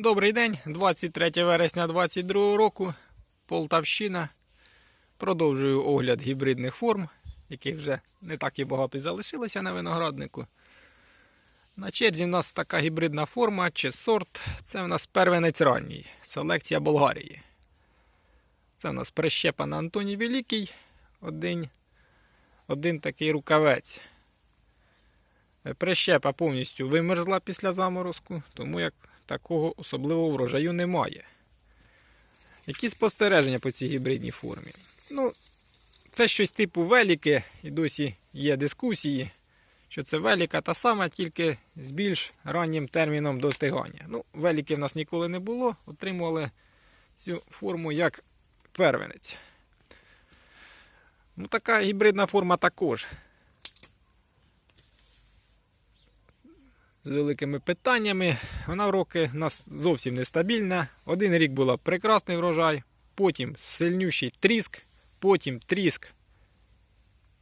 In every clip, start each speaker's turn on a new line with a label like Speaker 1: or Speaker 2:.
Speaker 1: Добрий день, 23 вересня 2022 року. Полтавщина. Продовжую огляд гібридних форм, яких вже не так і багато й залишилося на винограднику. На черзі в нас така гібридна форма чи сорт. Це в нас первенець ранній, селекція Болгарії. Це в нас прищепа Антоній Великий, один, один такий рукавець. Прищепа повністю вимерзла після заморозку, тому як такого особливого врожаю немає. Які спостереження по цій гібридній формі? Ну, це щось типу веліки, і досі є дискусії, що це веліка та сама, тільки з більш раннім терміном достигання. Ну, веліки в нас ніколи не було, отримували цю форму як первенець. Ну, така гібридна форма також. З великими питаннями. Вона роки у нас зовсім нестабільна. Один рік була прекрасний врожай, потім сильнющий тріск, потім тріск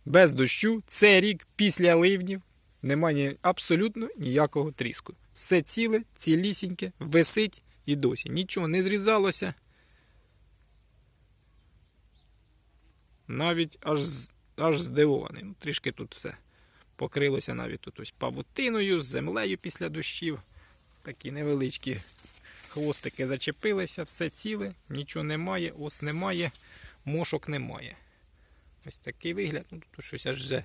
Speaker 1: без дощу. Це рік після ливнів. Немає абсолютно ніякого тріску. Все ціле, цілісіньке, висить і досі. Нічого не зрізалося. Навіть аж, аж здивований. Ну, трішки тут все покрилося навіть тут ось павутиною, землею після дощів. Такі невеличкі хвостики зачепилися, все ціле, нічого немає, ос немає, мошок немає. Ось такий вигляд. Ну, тут щось аж вже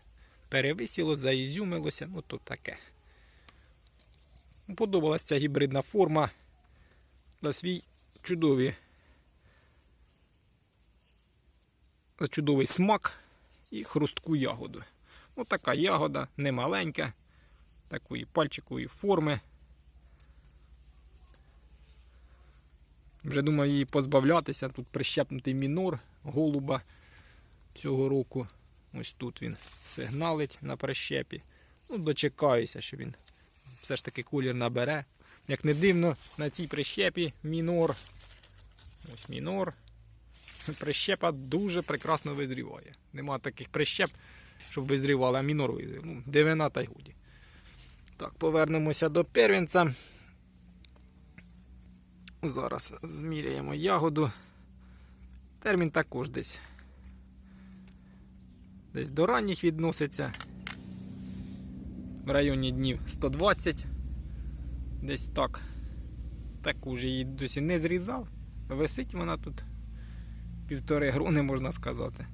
Speaker 1: перевисіло, заізюмилося, ну то таке. Подобалася ця гібридна форма на свій чудові, чудовий смак і хрустку ягоду. Ось така ягода, не маленька, такої пальчикової форми. Вже думаю її позбавлятися. Тут прищепнутий мінор голуба цього року. Ось тут він сигналить на прищепі. Ну, дочекаюся, що він все ж таки колір набере. Як не дивно, на цій прищепі мінор. Ось мінор. Прищепа дуже прекрасно визріває. Нема таких прищеп, щоб визрівали, а мінор визрів. Ну, дивина та й годі. Так, повернемося до первінця. Зараз зміряємо ягоду. Термін також десь. Десь до ранніх відноситься. В районі днів 120. Десь так. Таку ж її досі не зрізав. Висить вона тут півтори грони, можна сказати.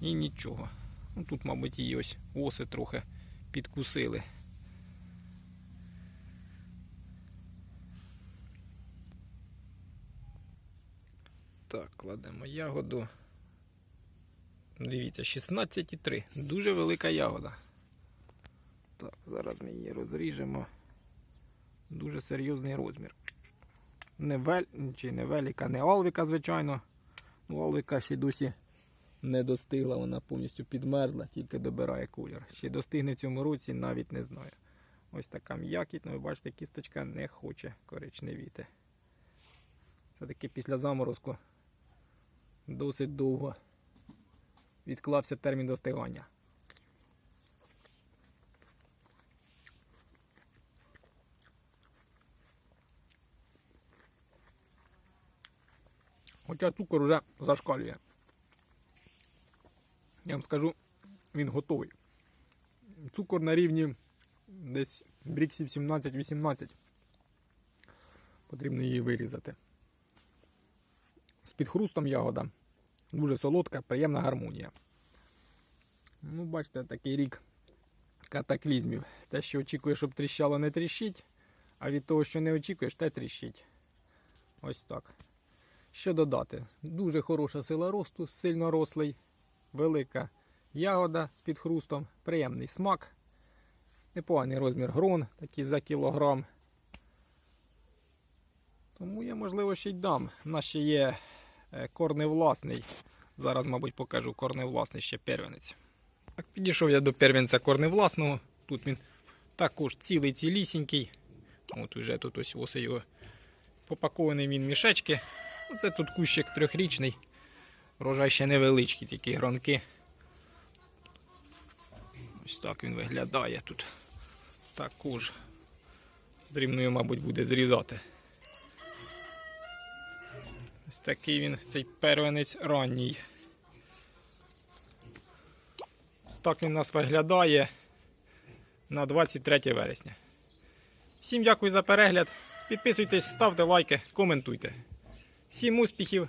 Speaker 1: І нічого. Ну, тут, мабуть, її ось оси трохи підкусили. Так, кладемо ягоду. Дивіться, 16,3. Дуже велика ягода. Так, зараз ми її розріжемо. Дуже серйозний розмір. Не вель... чи не велика, не алвіка, звичайно. Ну, алвіка ще досі не достигла, вона повністю підмерзла, тільки добирає колір. Чи достигне в цьому році, навіть не знаю. Ось така м'якість, ну ви бачите, кісточка не хоче коричневіти. Все-таки після заморозку досить довго відклався термін достигання. Хоча цукор вже зашкалює. Я вам скажу, він готовий. Цукор на рівні десь бріксів 17-18. Потрібно її вирізати. З підхрустом ягода. Дуже солодка, приємна гармонія. Ну, бачите, такий рік катаклізмів. Те, що очікуєш, щоб тріщало, не тріщить, а від того, що не очікуєш, те тріщить. Ось так. Що додати? Дуже хороша сила росту, сильно рослий, велика ягода з підхрустом, приємний смак, непоганий розмір грон, такий за кілограм. Тому я, можливо, ще й дам. У нас ще є е, корневласний. Зараз, мабуть, покажу корневласний ще первенець. Так, підійшов я до первенця корневласного. Тут він також цілий цілісінький. От уже тут ось оси його попакований він мішечки. Оце тут кущик трьохрічний. Врожай ще невеличкий, тільки гронки. Ось так він виглядає тут. Також. Потрібно його, мабуть, буде зрізати. Ось такий він, цей первенець ранній. Ось так він нас виглядає на 23 вересня. Всім дякую за перегляд. Підписуйтесь, ставте лайки, коментуйте. Всім успіхів,